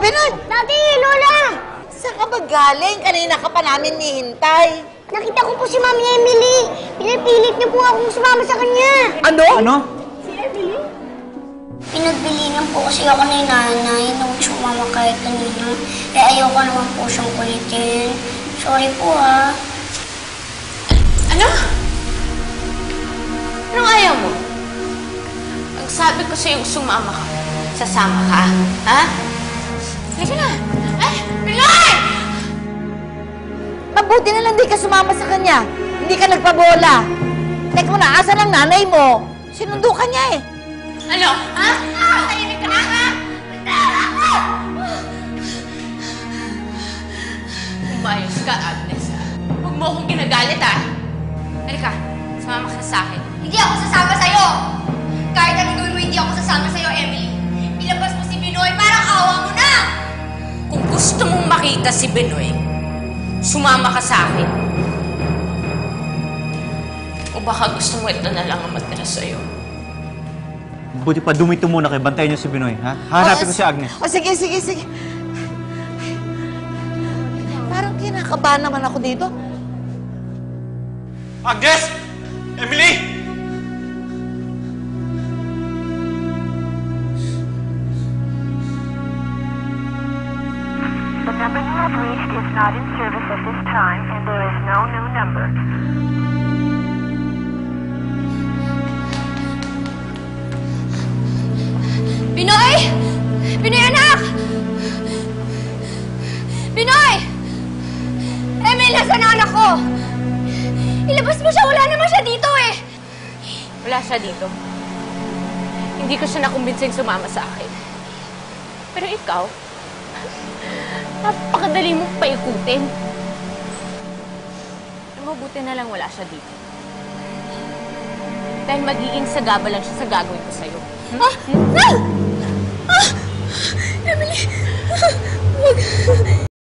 Binoy! Daddy, Lola! Saan ka ba galing? Kanina ka pa namin nihintay. Nakita ko po si Mami Emily. Pinipilit niyo po akong sumama sa kanya. Ano? Ano? Pinagbilingan po kasi ako ni nanay nung sumama kahit kanina. Eh ayoko naman po siyang kulitin. Sorry po ah. Ano? Anong ayaw mo? Ang sabi ko sa'yo sumama ka. Sasama ka, ha? Mabuti na lang di ka sumama sa kanya. Hindi ka nagpabola. Teka mo na, asan ang nanay mo? Sinundo ka niya eh. Ano? Ha? Tahimik ka na, ha? Umayos ka, Agnes, ha? Huwag mo akong ginagalit, ha? Halika, sumama ka sa akin. Hindi ako sasama sa'yo! Kahit anong gawin mo, hindi ako sasama sa'yo, Emily. Ilabas mo si Binoy, parang awa mo na! Kung gusto mong makita si Benoy, sumama ka sa akin. O baka gusto mo ito na lang ang matira sa'yo. Buti pa dumito muna kay bantayan niyo si Binoy, ha? Hanapin ko si Agnes. O sige, sige, sige. Parang kinakabahan naman ako dito. Agnes! Emily! Number you have reached is not in service at this time, and there is no new number. Binoy! Binoy, anak! Binoy! Emily, nasaan anak ko? Ilabas mo siya, wala naman siya dito eh! Wala siya dito. Hindi ko siya nakumbinsing sumama sa akin. Pero ikaw, napakadali mong paikutin. Mabuti na lang wala siya dito. Dahil magiging sagaba lang siya sa gagawin ko sa'yo. Ah! No! Ah! Wag!